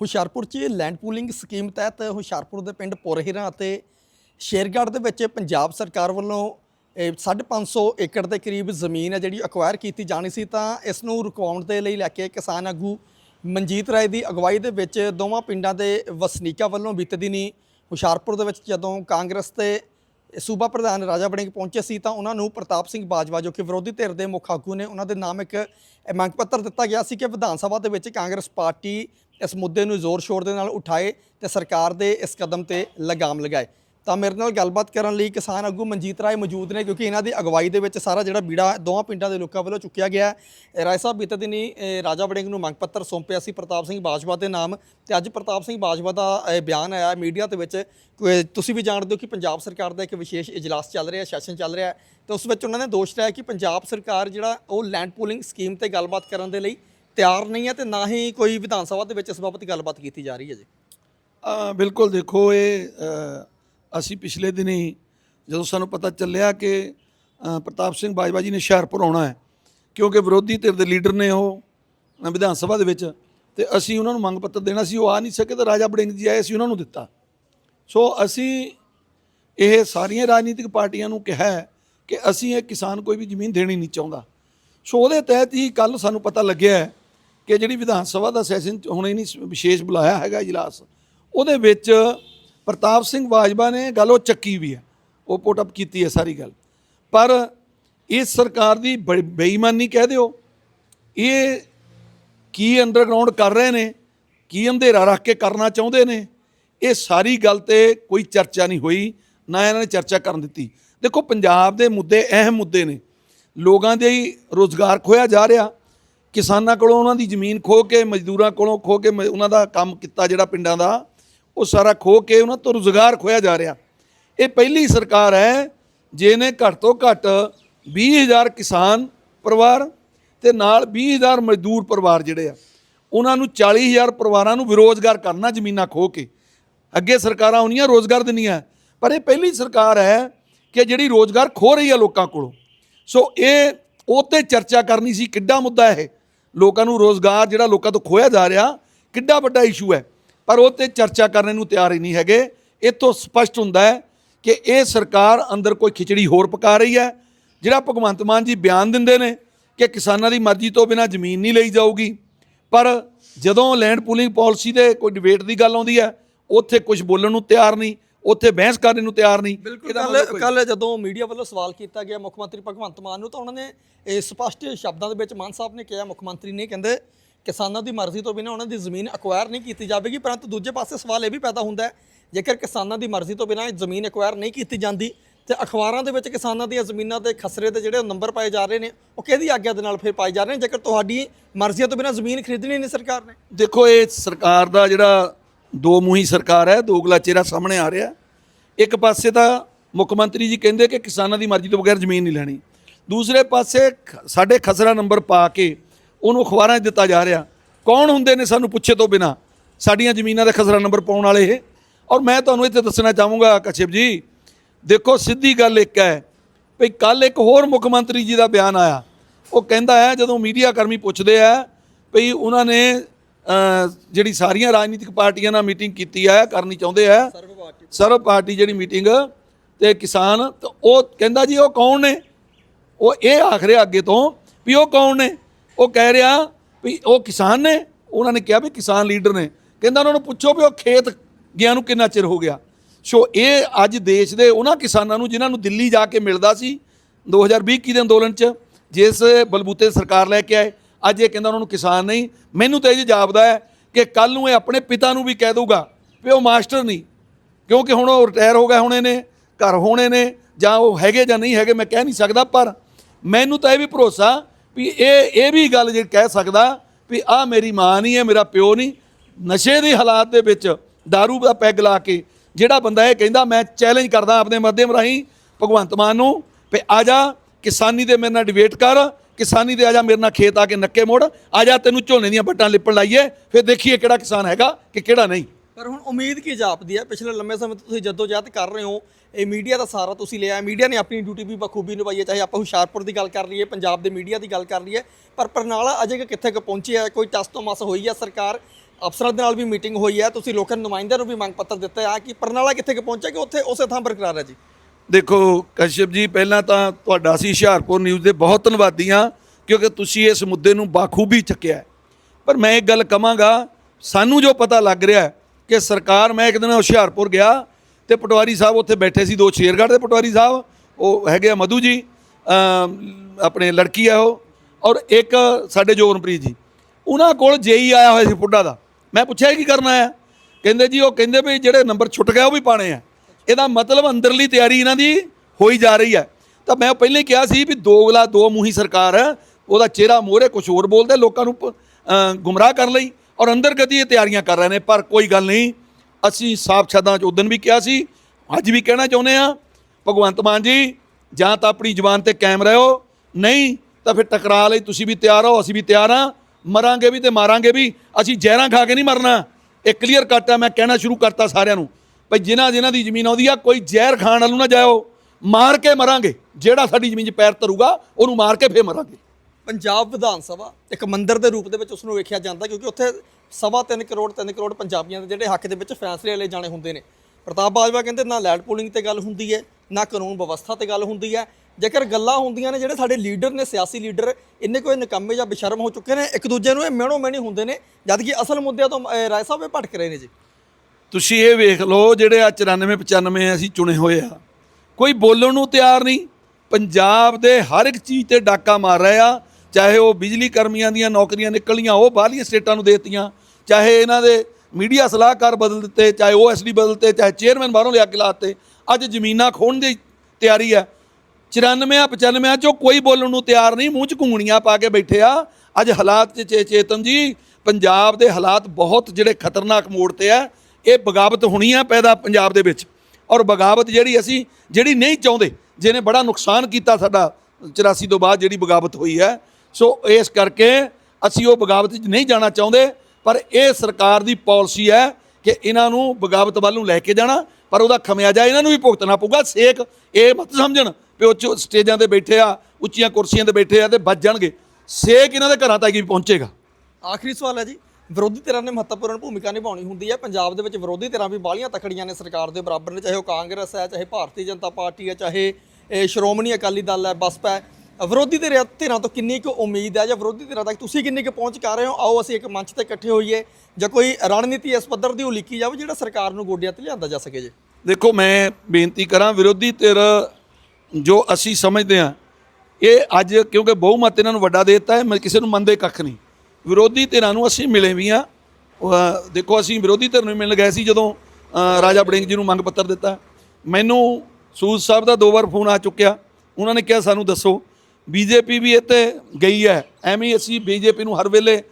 ਹੁਸ਼ਿਆਰਪੁਰ 'ਚ land pooling scheme ਤਹਿਤ ਹੁਸ਼ਿਆਰਪੁਰ ਦੇ ਪਿੰਡ ਪੁਰਹੀਰਾ ਅਤੇ ਸ਼ੇਰਗੜ੍ਹ ਦੇ ਵਿੱਚ ਪੰਜਾਬ ਸਰਕਾਰ ਵੱਲੋਂ, ਇਹ 550 ਏਕੜ ਦੇ ਕਰੀਬ ਜ਼ਮੀਨ ਹੈ ਜਿਹੜੀ ਅਕਵਾਇਰ ਕੀਤੀ ਜਾਣੀ ਸੀ, ਤਾਂ ਇਸ ਨੂੰ ਰੁਕਾਉਣ ਦੇ ਲਈ ਲੈ ਕੇ ਕਿਸਾਨ ਆਗੂ ਮਨਜੀਤ ਰਾਏ ਦੀ ਅਗਵਾਈ ਦੇ ਵਿੱਚ ਦੋਵਾਂ ਪਿੰਡਾਂ ਦੇ ਵਸਨੀਕਾਂ ਵੱਲੋਂ ਬੀਤਦੀ ਨਹੀਂ ਹੁਸ਼ਿਆਰਪੁਰ ਦੇ ਵਿੱਚ ਜਦੋਂ ਕਾਂਗਰਸ ਤੇ ਸੂਬਾ ਪ੍ਰਧਾਨ ਰਾਜਾ ਬੜਿੰਗ ਪਹੁੰਚੇ ਸੀ, ਤਾਂ ਉਹਨਾਂ ਨੂੰ ਪ੍ਰਤਾਪ ਸਿੰਘ ਬਾਜਵਾ ਜੋ ਕਿ ਵਿਰੋਧੀ ਧਿਰ ਦੇ ਮੁੱਖ ਆਗੂ ਨੇ, ਉਹਨਾਂ ਦੇ ਨਾਮ ਇੱਕ ਮੰਗ ਪੱਤਰ ਦਿੱਤਾ ਗਿਆ ਸੀ ਕਿ ਵਿਧਾਨ ਸਭਾ ਦੇ ਵਿੱਚ ਕਾਂਗਰਸ ਪਾਰਟੀ ਇਸ ਮੁੱਦੇ ਨੂੰ ਜ਼ੋਰ ਸ਼ੋਰ ਦੇ ਨਾਲ ਉਠਾਏ ਤੇ ਸਰਕਾਰ ਦੇ ਇਸ ਕਦਮ ਤੇ ਲਗਾਮ ਲਗਾਏ। ਤਾਂ ਮੇਰੇ ਨਾਲ ਗੱਲਬਾਤ ਕਰਨ ਲਈ ਕਿਸਾਨ ਆਗੂ ਮਨਜੀਤ ਰਾਏ ਮੌਜੂਦ ਨੇ ਕਿਉਂਕਿ ਇਹਨਾਂ ਦੀ ਅਗਵਾਈ ਦੇ ਵਿੱਚ ਸਾਰਾ ਜਿਹੜਾ ਬੀੜਾ ਦੋਵਾਂ ਪਿੰਡਾਂ ਦੇ ਲੋਕਾਂ ਵੱਲੋਂ ਚੁੱਕਿਆ ਗਿਆ ਹੈ। ਰਾਏ ਸਾਹਿਬ, ਬੀਤੇ ਦਿਨੀ ਰਾਜਾ ਵੜਿੰਗ ਨੂੰ ਮੰਗ ਪੱਤਰ ਸੌਂਪਿਆ ਸੀ ਪ੍ਰਤਾਪ ਸਿੰਘ ਬਾਜਵਾ ਦੇ ਨਾਮ ਤੇ ਅੱਜ ਪ੍ਰਤਾਪ ਸਿੰਘ ਬਾਜਵਾ ਦਾ ਬਿਆਨ ਆਇਆ ਮੀਡੀਆ ਦੇ ਵਿੱਚ। ਕੋਈ- ਤੁਸੀਂ ਵੀ ਜਾਣਦੇ ਹੋ ਕਿ ਪੰਜਾਬ ਸਰਕਾਰ ਦਾ ਇੱਕ ਵਿਸ਼ੇਸ਼ ਇਜਲਾਸ ਚੱਲ ਰਿਹਾ, ਸੈਸ਼ਨ ਚੱਲ ਰਿਹਾ ਹੈ। ਤੇ ਉਸ ਵਿੱਚ ਉਹਨਾਂ ਨੇ ਦੋਸ਼ ਲਾਇਆ ਕਿ ਪੰਜਾਬ ਸਰਕਾਰ ਜਿਹੜਾ ਉਹ ਲੈਂਡ ਪੂਲਿੰਗ ਸਕੀਮ ਤੇ ਗੱਲਬਾਤ ਕਰਨ ਦੇ ਲਈ ਤਿਆਰ ਨਹੀਂ ਹੈ ਤੇ ਨਾ ਹੀ ਕੋਈ ਵਿਧਾਨ ਸਭਾ ਦੇ ਵਿੱਚ ਇਸ ਬਾਬਤ ਗੱਲਬਾਤ ਕੀਤੀ ਜਾ ਰਹੀ ਹੈ ਜੀ। ਅ, ਬਿਲਕੁਲ ਦੇਖੋ ਇਹ ਅ, ਅਸੀਂ ਪਿਛਲੇ ਦਿਨੀ ਜਦੋਂ ਸਾਨੂੰ ਪਤਾ ਚੱਲਿਆ ਕਿ ਅ, ਪ੍ਰਤਾਪ ਸਿੰਘ ਬਾਜਵਾ ਜੀ ਨੇ ਹੁਸ਼ਿਆਰਪੁਰ ਆਉਣਾ ਹੈ ਕਿਉਂਕਿ ਵਿਰੋਧੀ ਧਿਰ ਦੇ ਲੀਡਰ ਨੇ ਉਹ ਅ, ਵਿਧਾਨ ਸਭਾ ਦੇ ਵਿੱਚ ਤੇ ਅਸੀਂ ਉਹਨਾਂ ਨੂੰ ਮੰਗ ਪੱਤਰ ਦੇਣਾ ਸੀ ਉਹ ਆ ਨਹੀਂ ਸਕੇ ਤਾਂ ਰਾਜਾ ਬੜਿੰਗ ਜੀ ਆਏ ਸੀ ਉਹਨਾਂ ਨੂੰ ਦਿੱਤਾ। ਸੋ ਅਸੀਂ ਇਹ ਸਾਰੀਆਂ ਰਾਜਨੀਤਿਕ ਪਾਰਟੀਆਂ ਨੂੰ ਕਿਹਾ ਹੈ ਕਿ ਅਸੀਂ ਇਹ ਕਿਸਾਨ ਕੋਈ ਵੀ ਜ਼ਮੀਨ ਦੇਣੀ ਨਹੀਂ ਚਾਹੁੰਦਾ। ਸੋ ਉਹਦੇ ਤਹਿਤ ਹੀ ਕੱਲ ਸਾਨੂੰ ਪਤਾ ਲੱਗਿਆ ਹੈ ਕਿ ਜਿਹੜੀ ਵਿਧਾਨ ਸਭਾ ਦਾ ਸੈਸ਼ਨ ਹੁਣੇ ਨਹੀਂ ਵਿਸ਼ੇਸ਼ ਬੁਲਾਇਆ ਹੈਗਾ ਇਜਲਾਸ, ਉਹਦੇ ਵਿੱਚ ਪ੍ਰਤਾਪ ਸਿੰਘ ਬਾਜਵਾ ਨੇ ਗੱਲ ਉਹ ਚੱਕੀ ਵੀ ਹੈ, ਉਹ ਪੁੱਟ ਅਪ ਕੀਤੀ ਹੈ ਸਾਰੀ ਗੱਲ। ਪਰ ਇਸ ਸਰਕਾਰ ਦੀ ਬੜੀ ਬੇਈਮਾਨੀ ਕਹਿ ਦਿਓ, ਇਹ ਕੀ ਅੰਡਰਗਰਾਉਂਡ ਕਰ ਰਹੇ ਨੇ, ਕੀ ਅੰਧੇਰਾ ਰੱਖ ਕੇ ਕਰਨਾ ਚਾਹੁੰਦੇ ਨੇ, ਇਹ ਸਾਰੀ ਗੱਲ ਤੇ ਕੋਈ ਚਰਚਾ ਨਹੀਂ ਹੋਈ, ਨਾ ਇਹਨਾਂ ਨੇ ਚਰਚਾ ਕਰਨ ਦਿੱਤੀ। ਦੇਖੋ, ਪੰਜਾਬ ਦੇ ਮੁੱਦੇ ਅਹਿਮ ਮੁੱਦੇ ਨੇ, ਲੋਕਾਂ ਦੇ ਹੀ ਰੋਜ਼ਗਾਰ ਖੋਇਆ ਜਾ ਰਿਹਾ ਕਿਸਾਨਾਂ ਕੋਲੋਂ ਉਹਨਾਂ ਦੀ ਜ਼ਮੀਨ ਖੋ ਕੇ, ਮਜ਼ਦੂਰਾਂ ਕੋਲੋਂ ਖੋ ਕੇ, ਮ- ਉਹਨਾਂ ਦਾ ਕੰਮ ਕੀਤਾ ਜਿਹੜਾ ਪਿੰਡਾਂ ਦਾ, ਉਹ ਸਾਰਾ ਖੋ ਕੇ ਉਹਨਾਂ ਤੋਂ ਰੋਜ਼ਗਾਰ ਖੋਇਆ ਜਾ ਰਿਹਾ। ਇਹ ਪਹਿਲੀ ਸਰਕਾਰ ਹੈ ਜਿਹਨੇ ਘੱਟ ਤੋਂ ਘੱਟ 20000 ਕਿਸਾਨ ਪਰਿਵਾਰ ਤੇ ਨਾਲ 20000 ਮਜ਼ਦੂਰ ਪਰਿਵਾਰ ਜਿਹੜੇ ਆ, ਉਹਨਾਂ ਨੂੰ 40000 ਪਰਿਵਾਰਾਂ ਨੂੰ ਬੇਰੋਜ਼ਗਾਰ ਕਰਨਾ ਜ਼ਮੀਨਾਂ ਖੋ ਕੇ। ਅੱਗੇ ਸਰਕਾਰਾਂ ਆਉਣੀਆਂ ਰੋਜ਼ਗਾਰ ਦਿੰਦੀਆਂ, ਪਰ ਇਹ ਪਹਿਲੀ ਸਰਕਾਰ ਹੈ ਕਿ ਜਿਹੜੀ ਰੋਜ਼ਗਾਰ ਖੋ ਰਹੀ ਹੈ ਲੋਕਾਂ ਕੋਲੋਂ। ਸੋ ਇਹ, ਉਹ ਤੇ ਚਰਚਾ ਕਰਨੀ ਸੀ, ਕਿੱਡਾ ਮੁੱਦਾ ਇਹ। ਲੋਕਾਂ ਨੂੰ ਰੋਜ਼ਗਾਰ ਜਿਹੜਾ ਲੋਕਾਂ ਤੋਂ ਖੋਇਆ ਜਾ ਰਿਹਾ, ਕਿੱਡਾ ਵੱਡਾ ਇਸ਼ੂ ਹੈ। ਪਰ ਉਹ ਤੇ ਚਰਚਾ ਕਰਨ ਨੂੰ ਤਿਆਰ ਹੀ ਨਹੀਂ ਹੈਗੇ। ਇਤੋਂ ਸਪਸ਼ਟ ਹੁੰਦਾ ਹੈ ਕਿ ਇਹ ਸਰਕਾਰ ਅੰਦਰ ਕੋਈ ਖਿਚੜੀ ਹੋਰ ਪਕਾ ਰਹੀ ਹੈ, ਜਿਹੜਾ ਭਗਵੰਤ ਮਾਨ ਜੀ ਬਿਆਨ ਦਿੰਦੇ ਨੇ ਕਿ ਕਿਸਾਨਾਂ ਦੀ ਮਰਜ਼ੀ ਤੋਂ ਬਿਨਾਂ ਜ਼ਮੀਨ ਨਹੀਂ ਲਈ ਜਾਊਗੀ। ਪਰ ਜਦੋਂ ਲੈਂਡ ਪੂਲਿੰਗ ਪਾਲਿਸੀ ਦੇ ਕੋਈ ਡਿਬੇਟ ਦੀ ਗੱਲ ਆਉਂਦੀ ਹੈ, ਉੱਥੇ ਕੁਝ ਬੋਲਣ ਨੂੰ ਤਿਆਰ ਨਹੀਂ। ਉੱਥੇ ਬਹਿਸ ਕਰਨ ਨੂੰ ਤਿਆਰ ਨਹੀਂ। ਬਿਲਕੁਲ ਕੱਲ ਜਦੋਂ ਮੀਡੀਆ ਵੱਲੋਂ ਸਵਾਲ ਕੀਤਾ ਗਿਆ ਮੁੱਖ ਮੰਤਰੀ ਭਗਵੰਤ ਮਾਨ ਨੂੰ ਤਾਂ ਉਹਨਾਂ ਨੇ ਇਹ ਸਪਸ਼ਟ ਸ਼ਬਦਾਂ ਦੇ ਵਿੱਚ ਮਾਨ ਸਾਹਿਬ ਨੇ ਕਿਹਾ ਮੁੱਖ ਮੰਤਰੀ ਨੇ ਕਹਿੰਦੇ ਕਿਸਾਨਾਂ ਦੀ ਮਰਜ਼ੀ ਤੋਂ ਬਿਨਾਂ ਉਹਨਾਂ ਦੀ ਜ਼ਮੀਨ ਅਕਵਾਇਰ ਨਹੀਂ ਕੀਤੀ ਜਾਵੇਗੀ ਪਰੰਤੂ ਦੂਜੇ ਪਾਸੇ ਸਵਾਲ ਇਹ ਵੀ ਪੈਦਾ ਹੁੰਦਾ ਹੈ ਜੇਕਰ ਕਿਸਾਨਾਂ ਦੀ ਮਰਜ਼ੀ ਤੋਂ ਬਿਨਾਂ ਜ਼ਮੀਨ ਅਕਵਾਇਰ ਨਹੀਂ ਕੀਤੀ ਜਾਂਦੀ ਤੇ ਅਖਬਾਰਾਂ ਦੇ ਵਿੱਚ ਕਿਸਾਨਾਂ ਦੀਆਂ ਜ਼ਮੀਨਾਂ ਦੇ ਖਸਰੇ ਤੇ ਜਿਹੜੇ ਨੰਬਰ ਪਾਏ ਜਾ ਰਹੇ ਨੇ ਉਹ ਕਿਹਦੀ ਆਗਿਆ ਦੇ ਨਾਲ ਫਿਰ ਪਾਏ ਜਾ ਰਹੇ ਨੇ ਜੇਕਰ ਤੁਹਾਡੀ ਮਰਜ਼ੀ ਤੋਂ ਬਿਨਾਂ ਜ਼ਮੀਨ ਖਰੀਦਣੀ ਨਹੀਂ ਸਰਕਾਰ ਨੇ? ਦੇਖੋ ਇਹ ਸਰਕਾਰ ਦਾ ਜਿਹੜਾ ਦੋ ਮੂੰਹੀ ਸਰਕਾਰ ਹੈ ਦੋਗਲਾ ਚਿਹਰਾ ਸਾਹਮਣੇ ਆ ਰਿਹਾ ਇੱਕ ਪਾਸੇ ਤਾਂ ਮੁੱਖ ਮੰਤਰੀ ਜੀ ਕਹਿੰਦੇ ਕਿ ਕਿਸਾਨਾਂ ਦੀ ਮਰਜ਼ੀ ਤੋਂ ਬਗੈਰ ਜ਼ਮੀਨ ਨਹੀਂ ਲੈਣੀ। ਦੂਸਰੇ ਪਾਸੇ ਖ- ਸਾਡੇ ਖਸਰਾ ਨੰਬਰ ਪਾ ਕੇ ਉਹਨੂੰ ਅਖਬਾਰਾਂ 'ਚ ਦਿੱਤਾ ਜਾ ਰਿਹਾ। ਕੌਣ ਹੁੰਦੇ ਨੇ ਸਾਨੂੰ ਪੁੱਛੇ ਤੋਂ ਬਿਨਾ? ਸਾਡੀਆਂ ਜ਼ਮੀਨਾਂ ਦਾ ਖਸਰਾ ਨੰਬਰ ਪਾਉਣ ਵਾਲੇ ਇਹ। ਔਰ ਮੈਂ ਤੁਹਾਨੂੰ ਇੱਥੇ ਦੱਸਣਾ ਚਾਹੂੰਗਾ ਕਸ਼ਿਪ ਜੀ, ਦੇਖੋ ਸਿੱਧੀ ਗੱਲ ਇੱਕ ਹੈ ਵੀ ਕੱਲ ਇੱਕ ਹੋਰ ਮੁੱਖ ਮੰਤਰੀ ਜੀ ਦਾ ਬਿਆਨ ਆਇਆ। ਉਹ ਕਹਿੰਦਾ ਹੈ, ਜਦੋਂ ਮੀਡੀਆ ਕਰਮੀ ਪੁੱਛਦੇ ਆ ਵੀ ਉਹਨਾਂ ਨੇ ਜਿਹੜੀ ਸਾਰੀਆਂ ਰਾਜਨੀਤਿਕ ਪਾਰਟੀਆਂ ਨਾਲ ਮੀਟਿੰਗ ਕੀਤੀ ਹੈ ਕਰਨੀ ਚਾਹੁੰਦੇ ਆ। ਸਰਵ ਪਾਰਟੀ ਸਰਵ ਪਾਰਟੀ ਜਿਹੜੀ ਮੀਟਿੰਗ ਤੇ ਕਿਸਾਨ ਉਹ ਕਹਿੰਦਾ ਜੀ ਉਹ ਕੌਣ ਨੇ? ਉਹ ਇਹ ਆਖ ਰਿਹਾ ਅੱਗੇ ਤੋਂ ਵੀ ਉਹ ਕੌਣ ਨੇ? ਉਹ ਕਹਿ ਰਿਹਾ ਵੀ ਉਹ ਕਿਸਾਨ ਨੇ। ਉਹਨਾਂ ਨੇ ਕਿਹਾ ਵੀ ਕਿਸਾਨ ਲੀਡਰ ਨੇ। ਕਹਿੰਦਾ ਉਹਨਾਂ ਨੂੰ ਪੁੱਛੋ ਵੀ ਉਹ ਖੇਤ ਗਿਆ ਨੂੰ ਕਿੰਨਾ ਚਿਰ ਹੋ ਗਿਆ। ਸੋ ਇਹ ਅੱਜ ਦੇਸ਼ ਦੇ ਉਹਨਾਂ ਕਿਸਾਨਾਂ ਨੂੰ ਜਿਨ੍ਹਾਂ ਨੂੰ ਦਿੱਲੀ ਜਾ ਕੇ ਮਿਲਦਾ ਸੀ 2020 ਦੇ ਅੰਦੋਲਨ 'ਚ, ਜਿਸ ਬਲਬੂਤੇ ਸਰਕਾਰ ਲੈ ਕੇ ਆਏ। ਅੱਜ ਇਹ ਕਹਿੰਦਾ ਉਹਨਾਂ ਨੂੰ ਕਿਸਾਨ ਨਹੀਂ। ਮੈਨੂੰ ਤਾਂ ਇਹ ਜਾਪਦਾ ਹੈ ਕਿ ਕੱਲ ਨੂੰ ਇਹ ਆਪਣੇ ਪਿਤਾ ਨੂੰ ਵੀ ਕਹਿ ਦਊਗਾ ਵੀ ਉਹ ਮਾਸਟਰ ਨਹੀਂ, ਕਿਉਂਕਿ ਹੁਣ ਉਹ ਰਿਟਾਇਰ ਹੋ ਗਏ ਹੋਣੇ ਨੇ, ਘਰ ਹੋਣੇ ਨੇ, ਜਾਂ ਉਹ ਹੈਗੇ ਜਾਂ ਨਹੀਂ ਹੈਗੇ, ਮੈਂ ਕਹਿ ਨਹੀਂ ਸਕਦਾ, ਪਰ ਮੈਨੂੰ ਤਾਂ ਇਹ ਵੀ ਭਰੋਸਾ ਵੀ ਇਹ ਇਹ ਵੀ ਗੱਲ ਜੇ ਕਹਿ ਸਕਦਾ ਵੀ ਆਹ ਮੇਰੀ ਮਾਂ ਨਹੀਂ ਹੈ, ਮੇਰਾ ਪਿਓ ਨਹੀਂ। ਨਸ਼ੇ ਦੇ ਹਾਲਾਤ ਦੇ ਵਿੱਚ दारू ਦਾ ਪੈਗ ਲਾ ਕੇ ਜਿਹੜਾ ਬੰਦਾ ਇਹ ਕਹਿੰਦਾ, ਮੈਂ ਚੈਲੰਜ ਕਰਦਾ ਆਪਣੇ ਮਾਧਿਅਮ ਰਾਹੀਂ ਭਗਵੰਤ ਮਾਨ ਨੂੰ ਵੀ ਆ ਜਾ, ਕਿਸਾਨੀ ਦੇ ਮੇਰੇ ਨਾਲ ਡਿਬੇਟ ਕਰ ਕਿਸਾਨੀ ਦੇ ਆ ਜਾ, ਮੇਰੇ ਨਾਲ ਖੇਤ ਆ ਕੇ ਨੱਕੇ ਮੋੜ, ਆ ਜਾ ਤੈਨੂੰ ਝੋਨੇ ਦੀਆਂ ਵੱਟਾਂ ਲਿਪਣ ਲਾਈਏ, ਫਿਰ ਦੇਖੀਏ ਕਿਹੜਾ ਕਿਸਾਨ ਹੈਗਾ ਕਿ ਕਿਹੜਾ ਨਹੀਂ। ਪਰ ਹੁਣ ਉਮੀਦ ਕੀ ਜਾਪਦੀ ਹੈ? ਪਿਛਲੇ ਲੰਮੇ ਸਮੇਂ ਤੋਂ ਤੁਸੀਂ ਜਦੋਂ ਜਦੋਜਹਿਦ ਕਰ ਰਹੇ ਹੋ। ਇਹ ਮੀਡੀਆ ਦਾ ਸਾਰਾ ਤੁਸੀਂ ਲਿਆ ਮੀਡੀਆ ਨੇ ਆਪਣੀ ਡਿਊਟੀ ਵੀ ਬਖੂਬੀ ਨਿਭਾਈ ਹੈ। ਚਾਹੇ ਆਪਾਂ ਹੁਸ਼ਿਆਰਪੁਰ ਦੀ ਗੱਲ ਕਰ ਲਈਏ, ਪੰਜਾਬ ਦੇ ਮੀਡੀਆ ਦੀ ਗੱਲ ਕਰ ਲਈਏ, ਪਰ ਪਰਨਾਲਾ ਅਜੇ ਕਿ ਕਿੱਥੇ ਕੁ ਪਹੁੰਚੀ ਹੈ? ਕੋਈ ਟਸ ਤੋਂ ਮਸ ਹੋਈ ਹੈ ਸਰਕਾਰ? ਅਫਸਰਾਂ ਦੇ ਨਾਲ ਵੀ ਮੀਟਿੰਗ ਹੋਈ ਹੈ। ਤੁਸੀਂ ਲੋਕਾਂ ਨੁਮਾਇੰਦਿਆਂ ਨੂੰ ਵੀ ਮੰਗ ਪੱਤਰ ਦਿੱਤਾ ਹੈ ਕਿ ਪਰਨਾਲਾ ਕਿੱਥੇ ਕੁ ਪਹੁੰਚਿਆ ਕਿ ਉੱਥੇ ਉਸੇ ਥਾਂ ਬਰਕਰਾਰ ਹੈ ਜੀ? ਦੇਖੋ, ਕਸ਼ਯਪ ਜੀ, ਪਹਿਲਾਂ ਤਾਂ ਤੁਹਾਡਾ ਅਸੀਂ ਹੁਸ਼ਿਆਰਪੁਰ ਨਿਊਜ਼ ਦੇ ਬਹੁਤ ਧੰਨਵਾਦੀ ਹਾਂ, ਕਿਉਂਕਿ ਤੁਸੀਂ ਇਸ ਮੁੱਦੇ ਨੂੰ ਬਾਖੂਬੀ ਚੱਕਿਆ ਪਰ ਮੈਂ ਇੱਕ ਗੱਲ ਕਵਾਂਗਾ, ਸਾਨੂੰ ਜੋ ਪਤਾ ਲੱਗ ਰਿਹਾ ਕਿ ਸਰਕਾਰ, ਮੈਂ ਇੱਕ ਦਿਨ ਹੁਸ਼ਿਆਰਪੁਰ ਗਿਆ ਤੇ ਪਟਵਾਰੀ ਸਾਹਿਬ ਉੱਥੇ ਬੈਠੇ ਸੀ, ਦੋ ਸ਼ੇਰਗੜ੍ਹ ਦੇ ਪਟਵਾਰੀ ਸਾਹਿਬ, ਉਹ ਹੈਗੇ ਆ ਮਧੂ ਜੀ ਆਪਣੇ ਲੜਕੀ ਆ ਉਹ, ਔਰ ਇੱਕ ਸਾਡੇ ਜੋਗਨਪ੍ਰੀਤ ਜੀ। ਉਹਨਾਂ ਕੋਲ ਜੇਈ ਆਇਆ ਹੋਇਆ ਸੀ ਪੁੱਡਾ ਦਾ। ਮੈਂ ਪੁੱਛਿਆ ਕੀ ਕਰਨਾ ਆ ਕਹਿੰਦੇ ਜੀ, ਉਹ ਕਹਿੰਦੇ ਵੀ ਜਿਹੜੇ ਨੰਬਰ ਛੁੱਟ ਗਏ, ਉਹ ਵੀ ਪਾਣੇ ਆ। ਇਹਦਾ ਮਤਲਬ ਅੰਦਰਲੀ ਤਿਆਰੀ ਇਹਨਾਂ ਦੀ ਹੋਈ ਜਾ ਰਹੀ ਹੈ। ਤਾਂ ਮੈਂ ਪਹਿਲੇ ਕਿਹਾ ਸੀ ਵੀ ਦੋਗਲਾ ਦੋ ਮੂੰਹੀ ਸਰਕਾਰ ਹੈ ਉਹਦਾ ਚਿਹਰਾ ਮੋਹਰੇ ਕੁਝ ਹੋਰ ਬੋਲਦੇ ਲੋਕਾਂ ਨੂੰ ਪ- ਗੁੰਮਰਾਹ ਕਰਨ ਲਈ ਔਰ ਅੰਦਰ ਗਤੀ ਇਹ ਤਿਆਰੀਆਂ ਕਰ ਰਹੇ ਨੇ। ਪਰ ਕੋਈ ਗੱਲ ਨਹੀਂ, ਅਸੀਂ ਸਾਫ਼ ਸ਼ਬਦਾਂ 'ਚ ਉਦੋਂ ਵੀ ਕਿਹਾ ਸੀ, ਅੱਜ ਵੀ ਕਹਿਣਾ ਚਾਹੁੰਦੇ ਆ ਭਗਵੰਤ ਮਾਨ ਜੀ, ਜਾਂ ਤਾਂ ਆਪਣੀ ਜ਼ੁਬਾਨ ਤੇ ਕਾਇਮ ਰਹੋ, ਨਹੀਂ ਤਾਂ ਫਿਰ ਟਕਰਾ ਲਈ ਤੁਸੀਂ ਵੀ ਤਿਆਰ ਹੋ ਅਸੀਂ ਵੀ ਤਿਆਰ ਹਾਂ, ਮਰਾਂਗੇ ਵੀ ਤੇ ਮਾਰਾਂਗੇ ਵੀ, ਅਸੀਂ ਜ਼ਹਿਰਾਂ ਖਾ ਕੇ ਨਹੀਂ ਮਰਨਾ। ਇਹ ਕਲੀਅਰ ਕੱਟ ਹੈ, ਮੈਂ ਕਹਿਣਾ ਸ਼ੁਰੂ ਕਰਤਾ ਸਾਰਿਆਂ ਨੂੰ। ਭਈ ਜਿਨ੍ਹਾਂ ਜਿਨ੍ਹਾਂ ਦੀ ਜ਼ਮੀਨ ਆਉਂਦੀ ਆ, ਕੋਈ ਜ਼ਹਿਰ ਖਾਣ ਵਾਲੂ ਨਾ ਜਾਇਓ। ਮਾਰ ਕੇ ਮਰਾਂਗੇ। ਜਿਹੜਾ ਸਾਡੀ ਜ਼ਮੀਨ 'ਚ ਪੈਰ ਧਰੂਗਾ, ਉਹਨੂੰ ਮਾਰ ਕੇ ਫੇਰ ਮਰਾਂਗੇ। ਪੰਜਾਬ ਵਿਧਾਨ ਸਭਾ, ਇੱਕ ਮੰਦਿਰ ਦੇ ਰੂਪ ਦੇ ਵਿੱਚ ਉਸ ਨੂੰ ਵੇਖਿਆ ਜਾਂਦਾ, ਕਿਉਂਕਿ ਉੱਥੇ ਸਵਾ ਤਿੰਨ ਕਰੋੜ 3 ਕਰੋੜ ਪੰਜਾਬੀਆਂ ਦੇ ਜਿਹੜੇ ਹੱਕ ਦੇ ਵਿੱਚ ਫੈਸਲੇ ਲਏ ਜਾਣੇ ਹੁੰਦੇ ਨੇ। ਪ੍ਰਤਾਪ ਬਾਜਵਾ ਕਹਿੰਦੇ, ਨਾ ਲੈਂਡ ਪੂਲਿੰਗ ਤੇ ਗੱਲ ਹੁੰਦੀ ਹੈ, ਨਾ ਕਾਨੂੰਨ ਵਿਵਸਥਾ ਤੇ ਗੱਲ ਹੁੰਦੀ ਹੈ। ਜੇਕਰ ਗੱਲਾਂ ਹੁੰਦੀਆਂ ਨੇ, ਜਿਹੜੇ ਸਾਡੇ ਲੀਡਰ ਨੇ, ਸਿਆਸੀ ਲੀਡਰ, ਇੰਨੇ ਕੋਈ ਨਿਕੰਮੇ ਜਾਂ ਬੇਸ਼ਰਮ ਹੋ ਚੁੱਕੇ ਨੇ, ਇੱਕ ਦੂਜੇ ਨੂੰ ਇਹ ਮਿਹਣੋ ਮਿਹਣੀ ਹੁੰਦੇ ਨੇ, ਜਦ ਕਿ ਅਸਲ ਮੁੱਦਿਆਂ ਤੋਂ ਰਾਏ ਸਾਹਿਬ ਇਹ ਭਟਕ ਰਹੇ ਨੇ ਜੀ। ਤੁਸੀਂ ਇਹ ਵੇਖ ਲਓ ਜਿਹੜੇ ਆ 94 95 ਅਸੀਂ ਚੁਣੇ ਹੋਏ ਆ। ਕੋਈ ਬੋਲਣ ਨੂੰ ਤਿਆਰ ਨਹੀਂ। ਪੰਜਾਬ ਦੇ ਹਰ ਇੱਕ ਚੀਜ਼ ਤੇ ਡਾਕਾ ਮਾਰ ਰਹੇ। ਆ ਚਾਹੇ ਉਹ ਬਿਜਲੀ ਕਰਮੀਆਂ ਦੀਆਂ ਨੌਕਰੀਆਂ ਨਿਕਲੀਆਂ, ਉਹ ਬਾਹਰਲੀਆਂ ਸਟੇਟਾਂ ਨੂੰ ਦੇਤੀਆਂ। ਚਾਹੇ ਇਹਨਾਂ ਦੇ ਮੀਡੀਆ ਸਲਾਹਕਾਰ ਬਦਲ ਦਿੱਤੇ, ਚਾਹੇ ਓਐਸਡੀ ਬਦਲਤੇ ਚਾਹੇ ਚੇਅਰਮੈਨ ਬਾਹਰੋਂ ਲਿਆ ਕੇ ਲਾਤੇ ਅੱਜ ਜ਼ਮੀਨਾਂ ਖੋਣ ਦੀ ਤਿਆਰੀ ਆ। 94 95 ਚੋਂ ਕੋਈ ਬੋਲਣ ਨੂੰ ਤਿਆਰ ਨਹੀਂ। ਮੂੰਹ 'ਚ ਘੁੰਗਣੀਆਂ ਪਾ ਕੇ ਬੈਠੇ ਆ। ਅੱਜ ਹਾਲਾਤ 'ਚ ਚੇ- ਚੇਤਨ ਜੀ, ਪੰਜਾਬ ਦੇ ਹਾਲਾਤ ਬਹੁਤ ਜਿਹੜੇ ਖਤਰਨਾਕ ਮੋੜ ਤੇ ਆ। ਇਹ ਬਗਾਵਤ ਹੋਣੀ ਆ ਪੈਦਾ ਪੰਜਾਬ ਦੇ ਵਿੱਚ। ਔਰ ਬਗਾਵਤ ਜਿਹੜੀ ਅਸੀਂ, ਜਿਹੜੀ ਨਹੀਂ ਚਾਹੁੰਦੇ, ਜਿਹਨੇ ਬੜਾ ਨੁਕਸਾਨ ਕੀਤਾ ਸਾਡਾ 84 ਤੋਂ ਬਾਅਦ ਜਿਹੜੀ ਬਗਾਵਤ ਹੋਈ ਹੈ। ਸੋ ਇਸ ਕਰਕੇ ਅਸੀਂ ਉਹ ਬਗਾਵਤ 'ਚ ਨਹੀਂ ਜਾਣਾ ਚਾਹੁੰਦੇ, ਪਰ ਇਹ ਸਰਕਾਰ ਦੀ ਪਾਲਿਸੀ ਹੈ ਕਿ ਇਹਨਾਂ ਨੂੰ ਬਗਾਵਤ ਵੱਲ ਨੂੰ ਲੈ ਕੇ ਜਾਣਾ, ਪਰ ਉਹਦਾ ਖਮਿਆਜਾ ਇਹਨਾਂ ਨੂੰ ਵੀ ਭੁਗਤਣਾ ਪਊਗਾ। ਸੇਕ ਇਹ ਮਤ ਸਮਝਣ ਵੀ ਉਹ ਸਟੇਜਾਂ ਤੇ ਬੈਠੇ ਆ, ਉੱਚੀਆਂ ਕੁਰਸੀਆਂ ਤੇ ਬੈਠੇ ਆ ਤੇ ਵੱਜ ਜਾਣਗੇ। ਸੇਕ ਇਹਨਾਂ ਦੇ ਘਰਾਂ ਤੱਕ ਵੀ ਪਹੁੰਚੇਗਾ। ਆਖਰੀ ਸਵਾਲ ਹੈ ਜੀ। ਵਿਰੋਧੀ ਧਿਰਾਂ ਨੇ ਮਹੱਤਵਪੂਰਨ ਭੂਮਿਕਾ ਨਿਭਾਉਣੀ ਹੁੰਦੀ ਹੈ। ਪੰਜਾਬ ਦੇ ਵਿੱਚ ਵਿਰੋਧੀ ਧਿਰਾਂ ਵੀ ਬਾਹਲੀਆਂ ਤਕੜੀਆਂ ਨੇ ਸਰਕਾਰ ਦੇ ਬਰਾਬਰ ਨੇ, ਚਾਹੇ ਉਹ ਕਾਂਗਰਸ ਹੈ, ਚਾਹੇ ਭਾਰਤੀ ਜਨਤਾ ਪਾਰਟੀ ਹੈ, ਚਾਹੇ ਇਹ ਸ਼੍ਰੋਮਣੀ ਅਕਾਲੀ ਦਲ ਹੈ, ਬਸਪਾ ਹੈ। ਵਿਰੋਧੀ ਧਿਰਾਂ ਧਿਰਾਂ ਤੋਂ ਕਿੰਨੀ ਕੁ ਉਮੀਦ ਹੈ ਜਾਂ ਵਿਰੋਧੀ ਧਿਰਾਂ ਤੱਕ ਤੁਸੀਂ ਕਿੰਨੀ ਕੁ ਪਹੁੰਚ ਕਰ ਰਹੇ ਹੋ? ਆਓ ਅਸੀਂ ਇੱਕ ਮੰਚ ਤੇ ਇਕੱਠੇ ਹੋਈਏ ਜਾਂ ਕੋਈ ਰਣਨੀਤੀ ਇਸ ਪੱਧਰ ਦੀ ਉਲੀਕੀ ਜਾਵੇ ਜਿਹੜਾ ਸਰਕਾਰ ਨੂੰ ਗੋਡਿਆਂ ਤੇ ਲਿਆਂਦਾ ਜਾ ਸਕੇ ਜੀ। ਦੇਖੋ, ਮੈਂ ਬੇਨਤੀ ਕਰਾਂ ਵਿਰੋਧੀ ਧਿਰ ਜੋ ਅਸੀਂ ਸਮਝਦੇ ਹਾਂ, ਇਹ ਅੱਜ ਕਿਉਂਕਿ ਬਹੁਮਤ ਇਹਨਾਂ ਨੂੰ ਵੱਡਾ ਦੇ ਦਿੱਤਾ ਹੈ, ਮੈਂ ਕਿਸੇ ਨੂੰ ਮੰਨਦੇ ਕੱਖ ਨਹੀਂ। ਵਿਰੋਧੀ ਧਿਰਾਂ ਨੂੰ ਅਸੀਂ ਮਿਲੇ ਵੀ ਆ ਦੇਖੋ, ਅਸੀਂ ਵਿਰੋਧੀ ਧਿਰ ਨੂੰ ਮਿਲਣ ਗਏ ਸੀ ਜਦੋਂ ਰਾਜਾ ਬੜਿੰਗ ਜੀ ਨੂੰ ਮੰਗ ਪੱਤਰ ਦਿੱਤਾ। ਮੈਨੂੰ ਸੂਦ ਸਾਹਿਬ ਦਾ ਦੋ ਵਾਰ ਫੋਨ ਆ ਚੁੱਕਿਆ। ਉਹਨਾਂ ਨੇ ਕਿਹਾ, ਸਾਨੂੰ ਦੱਸੋ, ਬੀਜੇਪੀ ਵੀ ਇੱਥੇ ਗਈ ਹੈ। ਐਵੇਂ ਹੀ ਅਸੀਂ ਬੀਜੇਪੀ ਨੂੰ ਹਰ ਵੇਲੇ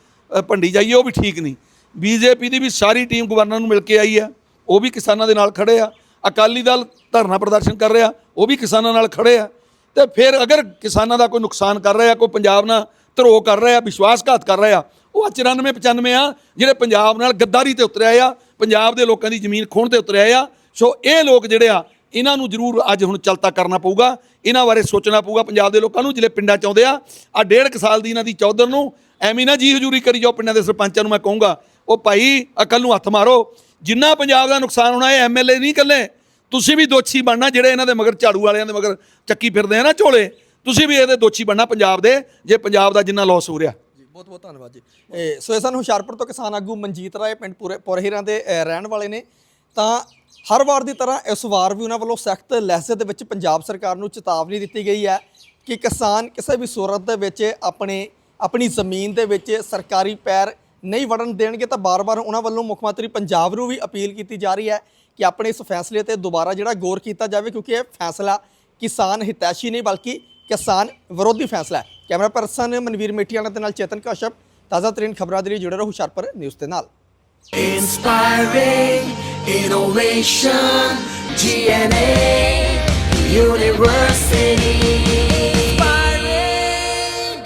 ਭੰਡੀ ਜਾਈਏ, ਉਹ ਵੀ ਠੀਕ ਨਹੀਂ। ਬੀਜੇਪੀ ਦੀ ਵੀ ਸਾਰੀ ਟੀਮ ਗਵਰਨਰ ਨੂੰ ਮਿਲ ਕੇ ਆਈ ਹੈ। ਉਹ ਵੀ ਕਿਸਾਨਾਂ ਦੇ ਨਾਲ ਖੜੇ ਆ। ਅਕਾਲੀ ਦਲ ਧਰਨਾ ਪ੍ਰਦਰਸ਼ਨ ਕਰ ਰਿਹਾ। ਉਹ ਵੀ ਕਿਸਾਨਾਂ ਨਾਲ ਖੜੇ ਆ। ਤੇ ਫਿਰ ਅਗਰ ਕਿਸਾਨਾਂ ਦਾ ਕੋਈ ਨੁਕਸਾਨ ਕਰ ਰਿਹਾ, ਕੋਈ ਪੰਜਾਬ ਨਾਲ ਧਰੋ ਕਰ ਰਿਹਾ ਵਿਸ਼ਵਾਸਘਾਤ ਕਰ ਰਿਹਾ ਉਹ 94 95 ਆ, ਜਿਹੜੇ ਪੰਜਾਬ ਨਾਲ ਗੱਦਾਰੀ ਤੇ ਉਤਰਿਆ ਆ, ਪੰਜਾਬ ਦੇ ਲੋਕਾਂ ਦੀ ਜ਼ਮੀਨ ਖੋਣ ਤੇ ਉਤਰਿਆ ਆ। ਸੋ ਇਹ ਲੋਕ ਜਿਹੜੇ ਆ, ਇਹਨਾਂ ਨੂੰ ਜ਼ਰੂਰ ਅੱਜ ਹੁਣ ਚਲਤਾ ਕਰਨਾ ਪਊਗਾ, ਇਹਨਾਂ ਬਾਰੇ ਸੋਚਣਾ ਪਊਗਾ, ਪੰਜਾਬ ਦੇ ਲੋਕਾਂ ਨੂੰ ਜਿਹੜੇ ਪਿੰਡਾਂ ਚ ਆਉਂਦੇ ਆ ਆ ਡੇਢ ਕੁ ਸਾਲ ਦੀ ਇਹਨਾਂ ਦੀ ਚੌਧਰ ਨੂੰ, ਐਵੇਂ ਨਾ ਜੀ ਹਜ਼ੂਰੀ ਕਰੀ ਜਾਓ ਪਿੰਡਾਂ ਦੇ ਸਰਪੰਚਾਂ ਨੂੰ ਮੈਂ ਕਹੂੰਗਾ, ਉਹ ਭਾਈ ਅਕਲ ਨੂੰ ਹੱਥ ਮਾਰੋ, ਜਿੰਨਾ ਪੰਜਾਬ ਦਾ ਨੁਕਸਾਨ ਹੋਣਾ ਇਹ ਐਮਐਲਏ ਨਹੀਂ ਇਕੱਲੇ, ਤੁਸੀਂ ਵੀ ਦੋਸ਼ੀ ਬਣਨਾ, ਜਿਹੜੇ ਇਹਨਾਂ ਦੇ ਮਗਰ ਝਾੜੂ ਵਾਲਿਆਂ ਦੇ ਮਗਰ ਚੱਕੀ ਫਿਰਦੇ ਆ ਨਾ ਝੋਲੇ ਤੁਸੀਂ ਵੀ ਇਹਦੇ ਦੋਸ਼ੀ ਬਣਨਾ ਪੰਜਾਬ ਦੇ ਜੇ ਪੰਜਾਬ ਦਾ ਜਿੰਨਾ ਲਾਸ ਹੋ ਰਿਹਾ। ਜੀ ਬਹੁਤ ਬਹੁਤ ਧੰਨਵਾਦ ਜੀ। ਇਹ ਸੋ ਇਹ ਸਾਨੂੰ ਹੁਸ਼ਿਆਰਪੁਰ ਤੋਂ ਕਿਸਾਨ ਆਗੂ ਮਨਜੀਤ ਰਾਏ ਪਿੰਡ ਪੂਰੇ ਪੁਰਹੀਰਾਂ ਦੇ ਅਹ, ਰਹਿਣ ਵਾਲੇ ਨੇ। ਤਾਂ ਹਰ ਵਾਰ ਦੀ ਤਰ੍ਹਾਂ ਇਸ ਵਾਰ ਵੀ ਉਹਨਾਂ ਵੱਲੋਂ ਸਖਤ ਲਹਿਜ਼ੇ ਦੇ ਵਿੱਚ ਪੰਜਾਬ ਸਰਕਾਰ ਨੂੰ ਚੇਤਾਵਨੀ ਦਿੱਤੀ ਗਈ ਹੈ ਕਿ ਕਿਸਾਨ ਕਿਸੇ ਵੀ ਸੂਰਤ ਦੇ ਵਿੱਚ ਆਪਣੇ ਆਪਣੀ ਜ਼ਮੀਨ ਦੇ ਵਿੱਚ ਸਰਕਾਰੀ ਪੈਰ ਨਹੀਂ ਵੜਨ ਦੇਣਗੇ ਤਾਂ ਬਾਰ-ਬਾਰ ਉਹਨਾਂ ਵੱਲੋਂ ਮੁੱਖ ਮੰਤਰੀ ਪੰਜਾਬ ਨੂੰ ਵੀ ਅਪੀਲ ਕੀਤੀ ਜਾ ਰਹੀ ਹੈ ਕਿ ਆਪਣੇ ਇਸ ਫੈਸਲੇ ਤੇ ਦੁਬਾਰਾ ਜਿਹੜਾ ਗੌਰ ਕੀਤਾ ਜਾਵੇ ਕਿਉਂਕਿ ਇਹ ਫੈਸਲਾ ਕਿਸਾਨ ਹਿਤੈਸ਼ੀ ਨਹੀਂ ਬਲਕਿ ਕਿਸਾਨ ਵਿਰੋਧੀ ਫੈਸਲਾ ਹੈ। ਕੈਮਰਾ ਪਰਸਨ ਮਨਵੀਰ ਮੇਟੀਆਣਾ ਦੇ ਨਾਲ ਚੇਤਨ ਕਸ਼ਪ। ਤਾਜ਼ਾ ਤਰੀਨ ਖਬਰਾਂ ਦੇ ਲਈ ਜੁੜੇ ਰਹੋ ਹੁਸ਼ਿਆਰਪੁਰ ਨਿਊਜ਼ ਦੇ ਨਾਲ। Inspiring innovation, GNA University.